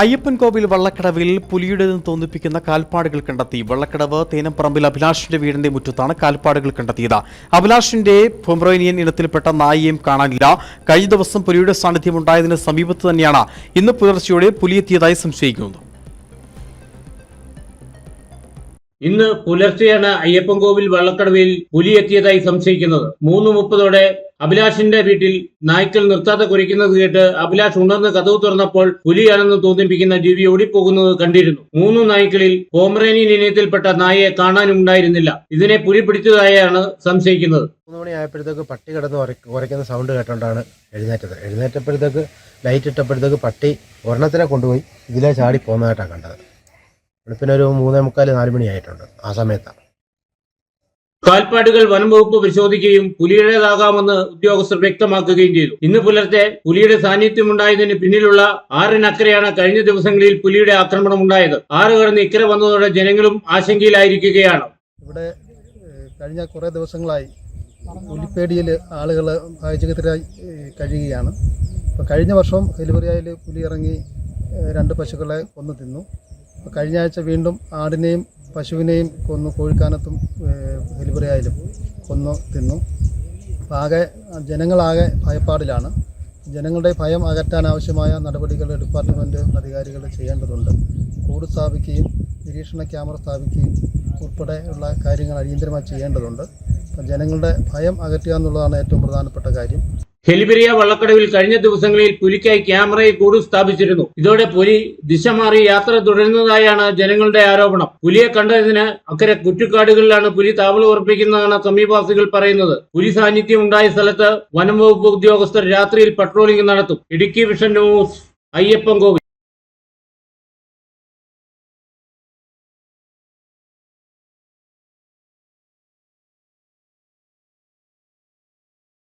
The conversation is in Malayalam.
അയ്യപ്പൻകോവിൽ വള്ളക്കടവിൽ പുലിയുടേതെന്ന് തോന്നിപ്പിക്കുന്ന കാൽപ്പാടുകൾ കണ്ടെത്തി. വള്ളക്കടവ് തേനംപറമ്പിൽ അഭിലാഷിന്റെ വീടിന്റെ മുറ്റത്താണ് കാൽപ്പാടുകൾ കണ്ടെത്തിയത്. അഭിലാഷിന്റെ പൊമ്രോനിയൻ ഇനത്തിൽപ്പെട്ട നായയും കാണാനില്ല. കഴിഞ്ഞ ദിവസം പുലിയുടെ സാന്നിധ്യം ഉണ്ടായതിന് സമീപത്ത് തന്നെയാണ്. ഇന്ന് പുലർച്ചെയോടെ പുലിയെത്തിയതായി സംശയിക്കുന്നത് ഇന്ന് പുലർച്ചെയാണ് അയ്യപ്പൻകോവിൽ വള്ളക്കടവിൽ പുലിയെത്തിയതായി സംശയിക്കുന്നത്. മൂന്ന് മുപ്പതോടെ അഭിലാഷിന്റെ വീട്ടിൽ നായ്ക്കൾ നിർത്താതെ കുരയ്ക്കുന്നത് കേട്ട് അഭിലാഷ് ഉണർന്ന് കഥവ് തുറന്നപ്പോൾ പുലിയാണെന്ന് തോന്നിപ്പിക്കുന്ന ജീവി ഓടിപ്പോകുന്നത് കണ്ടിരുന്നു. മൂന്ന് നായ്ക്കളിൽ കോമറേനിയൻ ഇനത്തിൽപ്പെട്ട നായയെ കാണാനുണ്ടായിരുന്നില്ല ഇതിനെ പുലി പിടിച്ചതായാണ് സംശയിക്കുന്നത്. മൂന്ന് മണിയായപ്പോഴത്തേക്ക് പട്ടി കിടന്ന് ഉറയ്ക്കുന്ന സൗണ്ട് കേട്ടോണ്ടാണ് എഴുന്നേറ്റത്. എഴുന്നേറ്റപ്പോഴത്തേക്ക് ലൈറ്റ് ഇട്ടപ്പോഴത്തേക്ക് പട്ടി ഒരെണ്ണത്തിനെ കൊണ്ടുപോയി ഇതിലെ ചാടി പോകുന്നതായിട്ടാണ് കണ്ടത്. വെളുപ്പിനൊരു മൂന്നേ മുക്കാൽ നാല് മണിയായിട്ടുണ്ട് ആ സമയത്താണ് കാൽപ്പാടുകൾ വനംവകുപ്പ് പരിശോധിക്കുകയും പുലിയുടേതാകാമെന്ന് ഉദ്യോഗസ്ഥർ വ്യക്തമാക്കുകയും ചെയ്തു. ഇന്ന് പുലർച്ചെ പുലിയുടെ സാന്നിധ്യമുണ്ടായതിന് പിന്നിലുള്ള ആറിനക്കരെയാണ് കഴിഞ്ഞ ദിവസങ്ങളിൽ പുലിയുടെ ആക്രമണം ഉണ്ടായത്. ആറ് കടന്ന് ഇക്കരെ വന്നതോടെ ജനങ്ങളും ആശങ്കയിലായിരിക്കുകയാണ്. ഇവിടെ കഴിഞ്ഞ കുറേ ദിവസങ്ങളായി പുലിപ്പേടിയിൽ ആളുകൾ ഭയചകിതരായി കഴിയുകയാണ്. ഇപ്പോൾ കഴിഞ്ഞ വർഷം ഹെലിബറിയായിൽ പുലി ഇറങ്ങി രണ്ട് പശുക്കളെ കൊന്നു തിന്നു. കഴിഞ്ഞ ആഴ്ച വീണ്ടും ആടിനെയും പശുവിനെയും കൊന്നു കോഴിക്കാനത്തും ഹെലിബറിയായാലും കൊന്നു തിന്നു. അപ്പോൾ ആകെ ജനങ്ങളാകെ ഭയപ്പാടിലാണ്. ജനങ്ങളുടെ ഭയം അകറ്റാൻ ആവശ്യമായ നടപടികൾ ഡിപ്പാർട്ട്മെന്റ് അധികാരികൾ ചെയ്യേണ്ടതുണ്ട്. കൂട് സ്ഥാപിക്കുകയും നിരീക്ഷണ ക്യാമറ സ്ഥാപിക്കുകയും ഉൾപ്പെടെയുള്ള കാര്യങ്ങൾ അടിയന്തരമായി ചെയ്യേണ്ടതുണ്ട്. അപ്പം ജനങ്ങളുടെ ഭയം അകറ്റുക എന്നുള്ളതാണ് ഏറ്റവും പ്രധാനപ്പെട്ട കാര്യം. ഹെലിബിരിയ വള്ളക്കടവിൽ കഴിഞ്ഞ ദിവസങ്ങളിൽ പുലിക്കായി ക്യാമറയിൽ കൂടു സ്ഥാപിച്ചിരുന്നു. ഇതോടെ പുലി ദിശ മാറി യാത്ര തുടരുന്നതായാണ് ജനങ്ങളുടെ ആരോപണം. പുലിയെ കണ്ടതിന് അക്കരെ കുറ്റിക്കാടുകളിലാണ് പുലി താവളം ഉറപ്പിക്കുന്നതാണ് സമീപവാസികൾ പറയുന്നത്. പുലി സാന്നിധ്യം ഉണ്ടായ സ്ഥലത്ത് വനം വകുപ്പ് ഉദ്യോഗസ്ഥർ രാത്രിയിൽ പട്രോളിംഗ് നടത്തും. Idukki vision news Ayyappan Kovil.